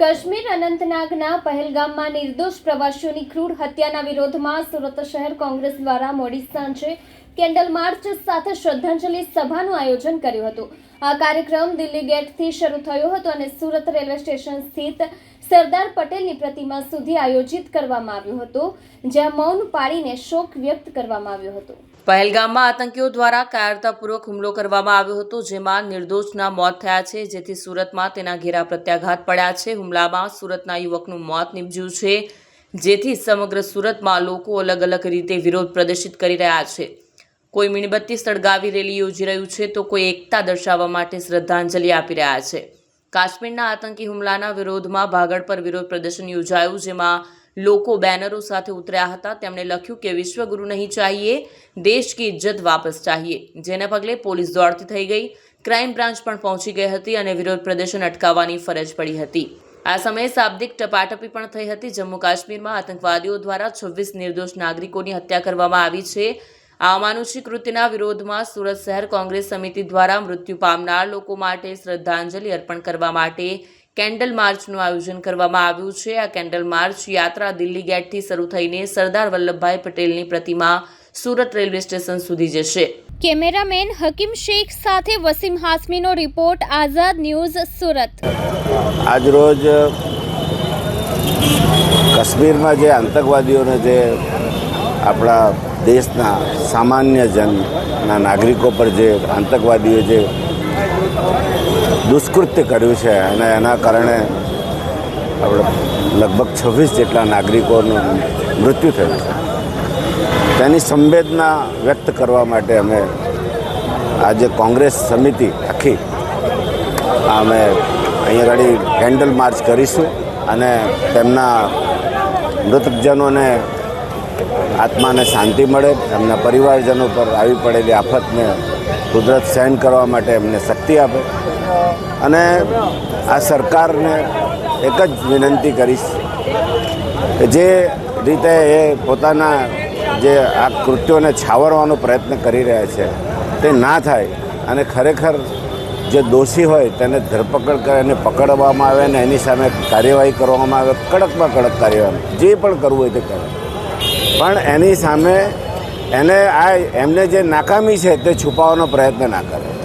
કાશ્મીર અનંતનાગના પહેલગામમાં નિર્દોષ પ્રવાસીઓની ક્રૂર હત્યાના વિરોધમાં સુરત શહેર કોંગ્રેસ દ્વારા મોડી સાંજે કેન્ડલ માર્ચ સાથે શ્રદ્ધાંજલિ સભાનું આયોજન કર્યું હતું. આ કાર્યક્રમ દિલ્હી ગેટથી શરૂ થયો હતો અને સુરત રેલવે સ્ટેશન સ્થિત સરદાર પટેલની પ્રતિમા સુધી આયોજિત કરવામાં આવ્યો હતો, જ્યાં મૌન પાળીને શોક વ્યક્ત કરવામાં આવ્યો હતો. પહેલગામમાં આતંકીઓ દ્વારા કાયરતાપૂર્વક હુમલો કરવામાં આવ્યો હતો, જેમાં નિર્દોષના મોત થયા છે, જેથી સુરતમાં તેના ઘેરા પ્રત્યાઘાત પડ્યા છે. હુમલામાં સુરતના યુવકનું મોત નીપજ્યું છે, જેથી સમગ્ર સુરતમાં લોકો અલગ અલગ રીતે વિરોધ પ્રદર્શિત કરી રહ્યા છે. કોઈ મીણબત્તી સળગાવી રેલી યોજી રહ્યું છે, તો કોઈ એકતા દર્શાવવા માટે શ્રદ્ધાંજલિ આપી રહ્યા છે. કાશ્મીરના આતંકી હુમલાના વિરોધમાં ભાગળ પર વિરોધ પ્રદર્શન યોજાયું, જેમાં લોકો બેનરો સાથે ઉતર્યા હતા. તેમણે લખ્યું કે, વિશ્વગુરુ નહીં ચાહીએ દેશ કી ઇજ્જત વાપસ ચાહીએ. જેના પગલે પોલીસ દોડતી થઈ ગઈ. ક્રાઇમ બ્રાન્ચ પણ પહોંચી ગઈ હતી અને વિરોધ પ્રદર્શન અટકાવવાની ફરજ પડી હતી. આ સમયે શાબ્દિક ટપાટપી પણ થઈ હતી. જમ્મુ કાશ્મીરમાં આતંકવાદીઓ દ્વારા છવ્વીસ નિર્દોષ નાગરિકોની હત્યા કરવામાં આવી છે. આ અમાનુષી કૃત્યના વિરોધમાં સુરત શહેર કોંગ્રેસ સમિતિ દ્વારા મૃત્યુ પામનાર લોકો માટે શ્રદ્ધાંજલિ અર્પણ કરવા માટે કેન્ડલ માર્ચનું આયોજન કરવામાં આવ્યું છે. આ કેન્ડલ માર્ચ યાત્રા દિલ્હી ગેટથી શરૂ થઈને સરદાર વલ્લભભાઈ પટેલની પ્રતિમા સુરત રેલવે સ્ટેશન સુધી જશે. કેમેરામેન હકીમ શેખ સાથે વસીમ હાસમીનો રિપોર્ટ આઝાદ ન્યૂઝ સુરત. આજરોજ કાશ્મીરમાં જે આતંકવાદીઓને જે આપણા દેશના સામાન્ય જનના નાગરિકો પર જે આતંકવાદીઓ જે દુષ્કૃત્ય કર્યું છે અને એના કારણે આપણે લગભગ છવ્વીસ જેટલા નાગરિકોનું મૃત્યુ થયું છે. તેની સંવેદના વ્યક્ત કરવા માટે અમે આજે કોંગ્રેસ સમિતિ આખી અમે અહીંયા આગળ કેન્ડલ માર્ચ કરીશું અને તેમના મૃતકજનોને આત્માને શાંતિ મળે એમના પરિવારજનો પર આવી પડેલી આફતને કુદરત સહન કરવા માટે એમને શક્તિ આપે. અને આ સરકારને એક જ વિનંતી કરીશ કે જે રીતે એ પોતાના જે આ કૃત્યોને છાવરવાનો પ્રયત્ન કરી રહ્યા છે, તે ના થાય અને ખરેખર જે દોષી હોય તેને ધરપકડ કરે એને પકડવામાં આવે અને એની સામે કાર્યવાહી કરવામાં આવે, કડકમાં કડક કાર્યવાહી, જે પણ કરવું હોય તે કરે. પણ એની સામે એને આ એમને જે નાકામી છે તે છુપાવવાનો પ્રયત્ન ના કરે.